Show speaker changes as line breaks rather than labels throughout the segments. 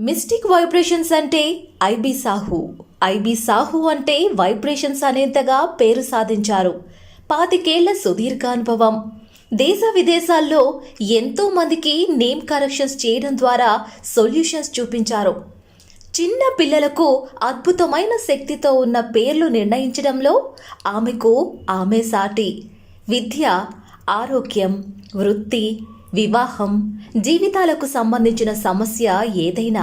Mystic vibrations అంటే IB Sahu. IB Sahu అంటే vibrations అనేంతగా పేరు సాధించారు. పాతికేళ్ళ సుదీర్ఘ అనుభవం దేశ విదేశాల్లో ఎంతో మందికి నేమ్ కరెక్షన్స్ చేయడం ద్వారా సొల్యూషన్స్ చూపించారు. చిన్న పిల్లలకు అద్భుతమైన శక్తితో ఉన్న పేర్లు నిర్ణయించడంలో ఆమెకు ఆమె సాటి. విద్య ఆరోగ్యం వృత్తి వివాహం జీవితాలకు సంబంధించిన సమస్య ఏదైనా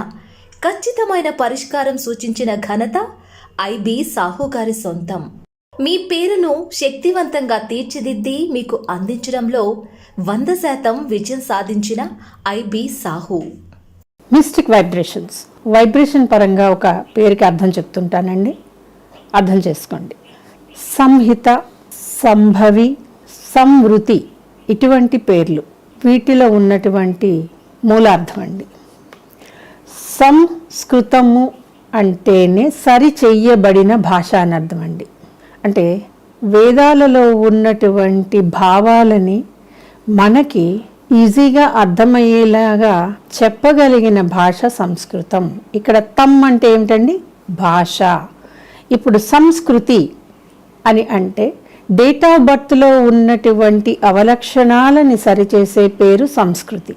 ఖచ్చితమైన పరిష్కారం సూచించిన ఘనత ఐబి సాహు గారి సొంతం. మీ పేరును శక్తివంతంగా తీర్చిదిద్ది మీకు అందించడంలో వంద శాతం విజయం సాధించిన IB Sahu.
Mystic vibrations vibration పరంగా ఒక పేరుకి అర్థం చెప్తుంటానండి. అర్థం చేసుకోండి. సంహిత సంభవి సంవృతి ఇటువంటి పేర్లు. వీటిలో ఉన్నటువంటి మూలార్థం అండి. సంస్కృతము అంటేనే సరి చెయ్యబడిన భాష అని అర్థం అండి. అంటే వేదాలలో ఉన్నటువంటి భావాలని మనకి ఈజీగా అర్థమయ్యేలాగా చెప్పగలిగిన భాష సంస్కృతం. ఇక్కడ తమ్ అంటే ఏమిటండి? భాష. ఇప్పుడు సంస్కృతి అని అంటే డేట్ ఆఫ్ బర్త్లో ఉన్నటువంటి అవలక్షణాలని సరిచేసే పేరు సంస్కృతి.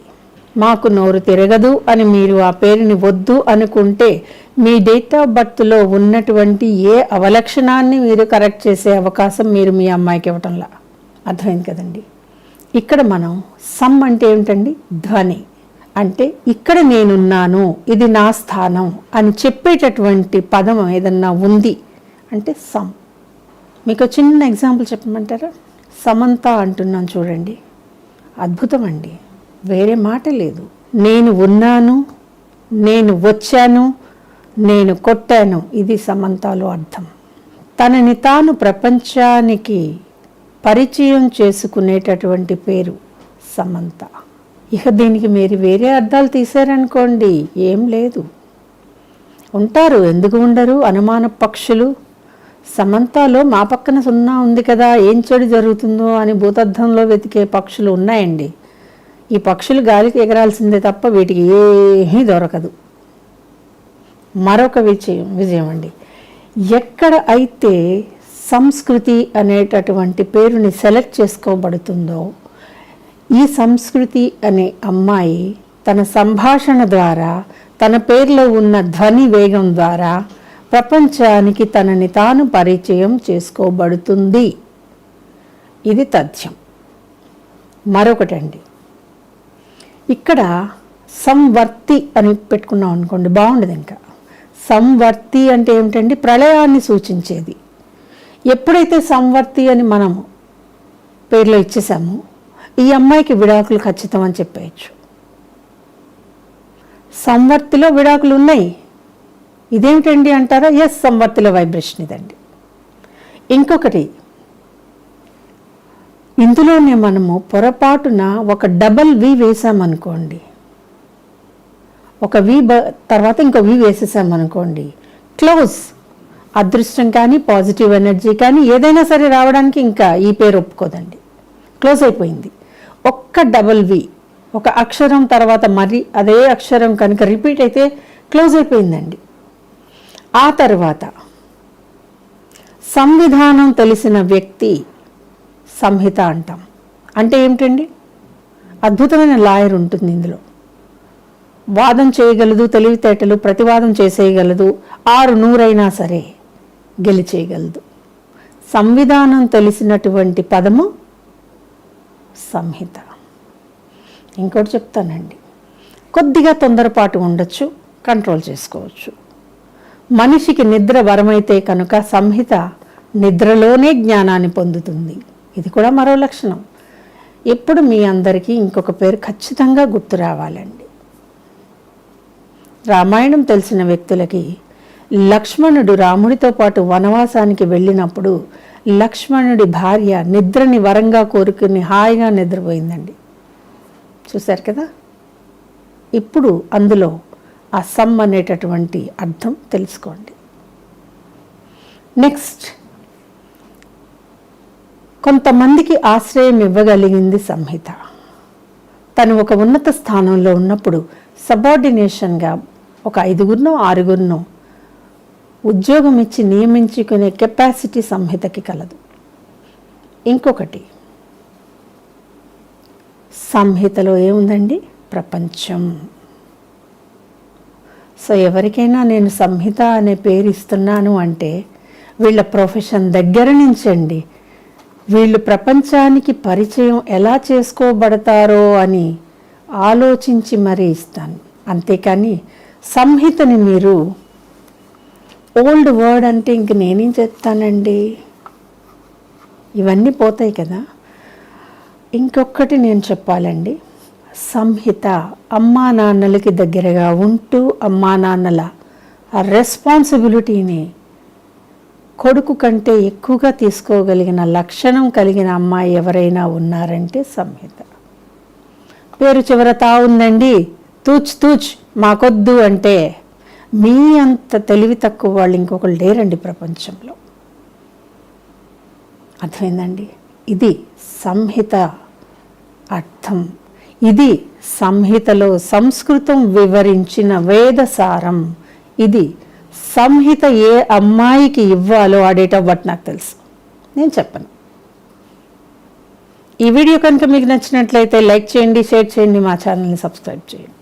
మాకు నోరు తిరగదు అని మీరు ఆ పేరుని వద్దు అనుకుంటే మీ డేట్ ఆఫ్ బర్త్లో ఉన్నటువంటి ఏ అవలక్షణాన్ని మీరు కరెక్ట్ చేసే అవకాశం మీరు మీ అమ్మాయికి ఇవ్వటంలా? అర్థమైంది కదండి. ఇక్కడ మనం సమ్ అంటే ఏమిటండి? ధ్వని. అంటే ఇక్కడ నేనున్నాను ఇది నా స్థానం అని చెప్పేటటువంటి పదం ఏదన్నా ఉంది అంటే సమ్. మీకు చిన్న ఎగ్జాంపుల్ చెప్పమంటారా? సమంత అంటున్నాను చూడండి. అద్భుతం అండి వేరే మాట లేదు. నేను ఉన్నాను నేను వచ్చాను నేను కొట్టాను. ఇది సమంతలో అర్థం. తనని తాను ప్రపంచానికి పరిచయం చేసుకునేటటువంటి పేరు సమంత. ఇక దీనికి మీరు వేరే అర్థాలు తీశారనుకోండి ఏం లేదు. ఉంటారు ఎందుకు ఉండరు? అనుమాన పక్షులు సమంతలో మా పక్కన సున్నా ఉంది కదా ఏం చెడు జరుగుతుందో అని భూతద్దంలో వెతికే పక్షులు ఉన్నాయండి. ఈ పక్షులు గాలికి ఎగరాల్సిందే తప్ప వీటికి ఏమీ దొరకదు. మరొక విజయం విజయం అండి ఎక్కడ అయితే సంస్కృతి అనేటటువంటి పేరుని సెలెక్ట్ చేసుకోబడుతుందో ఈ సంస్కృతి అనే అమ్మాయి తన సంభాషణ ద్వారా తన పేరులో ఉన్న ధ్వని వేగం ద్వారా ప్రపంచానికి తనని తాను పరిచయం చేసుకోబడుతుంది. ఇది తథ్యం. మరొకటండి. ఇక్కడ సంవర్తి అని పెట్టుకున్నాం అనుకోండి బాగుండదు ఇంకా. సంవర్తి అంటే ఏమిటండి? ప్రళయాన్ని సూచించేది. ఎప్పుడైతే సంవర్తి అని మనము పేర్లో ఇచ్చేసామో ఈ అమ్మాయికి విడాకులు ఖచ్చితం అని చెప్పేయచ్చు. సంవర్తిలో విడాకులు ఉన్నాయి. ఇదేమిటండి అంటారా? ఎస్ సంవర్తుల వైబ్రేషన్ ఇదండి. ఇంకొకటి ఇందులోనే మనము పొరపాటున ఒక డబల్ వి వేసామనుకోండి ఒక వి బ తర్వాత ఇంకో వి వేసేసామనుకోండి. క్లోజ్ అదృష్టం కానీ పాజిటివ్ ఎనర్జీ కానీ ఏదైనా సరే రావడానికి ఇంకా ఈ పేరు ఒప్పుకోదండి. క్లోజ్ అయిపోయింది. ఒక్క డబల్ వి ఒక అక్షరం తర్వాత మరి అదే అక్షరం కనుక రిపీట్ అయితే క్లోజ్ అయిపోయిందండి. ఆ తర్వాత సంవిధానం తెలిసిన వ్యక్తి సంహిత అంటాం. అంటే ఏమిటండి? అద్భుతమైన లాయర్ ఉంటుంది ఇందులో. వాదం చేయగలదు తెలివితేటలు ప్రతివాదం చేసేయగలదు ఆరు నూరైనా సరే గెలిచేయగలదు. సంవిధానం తెలిసినటువంటి పదము సంహిత. ఇంకోటి చెప్తానండి. కొద్దిగా తొందరపాటు ఉండొచ్చు కంట్రోల్ చేసుకోవచ్చు. మనిషికి నిద్ర వరమైతే కనుక సంహిత నిద్రలోనే జ్ఞానాన్ని పొందుతుంది. ఇది కూడా మరో లక్షణం. ఎప్పుడు మీ అందరికీ ఇంకొక పేరు ఖచ్చితంగా గుర్తు రావాలండి. రామాయణం తెలిసిన వ్యక్తులకి లక్ష్మణుడు రాముడితో పాటు వనవాసానికి వెళ్ళినప్పుడు లక్ష్మణుడి భార్య నిద్రని వరంగా కోరుకుని హాయిగా నిద్రపోయిందండి. చూశారు కదా? ఇప్పుడు అందులో ఆ సమ్ అనేటటువంటి అర్థం తెలుసుకోండి. నెక్స్ట్ కొంతమందికి ఆశ్రయం ఇవ్వగలిగింది సంహిత. తను ఒక ఉన్నత స్థానంలో ఉన్నప్పుడు సబార్డినేషన్గా ఒక ఐదుగురినో ఆరుగురినో ఉద్యోగం ఇచ్చి నియమించుకునే కెపాసిటీ సంహితకి కలదు. ఇంకొకటి సంహితలో ఏముందండి? ప్రపంచం. సో ఎవరికైనా నేను సంహిత అనే పేరు ఇస్తున్నాను అంటే వీళ్ళ ప్రొఫెషన్ దగ్గర నుంచండి. వీళ్ళు ప్రపంచానికి పరిచయం ఎలా చేసుకోబడతారో అని ఆలోచించి మరీ ఇస్తాను. అంతేకాని సంహితని మీరు ఓల్డ్ వర్డ్ అంటే ఇంక నేనేం చెప్తానండి? ఇవన్నీ పోతాయి కదా. ఇంకొకటి నేను చెప్పాలండి. సంహిత అమ్మా నాన్నలకి దగ్గరగా ఉంటూ అమ్మా నాన్నల రెస్పాన్సిబిలిటీని కొడుకు కంటే ఎక్కువగా తీసుకోగలిగిన లక్షణం కలిగిన అమ్మాయి ఎవరైనా ఉన్నారంటే సంహిత. పేరు చివర తా ఉందండి. తూచ్ తూచ్ మాకొద్దు అంటే మీ అంత తెలివి తక్కువ వాళ్ళు ఇంకొకరు లేరండి ప్రపంచంలో. అర్థమైందండి? ఇది సంహిత అర్థం. ఇది సంహితలో సంస్కృతం వివరించిన వేదసారం. ఇది సంహిత ఏ అమ్మాయికి ఇవ్వాలో ఆ డేట్ ఆఫ్ బర్త్ నాకు తెలుసు. నేను చెప్పను. ఈ వీడియో కనుక మీకు నచ్చినట్లయితే లైక్ చేయండి షేర్ చేయండి మా ఛానల్ని సబ్స్క్రైబ్ చేయండి.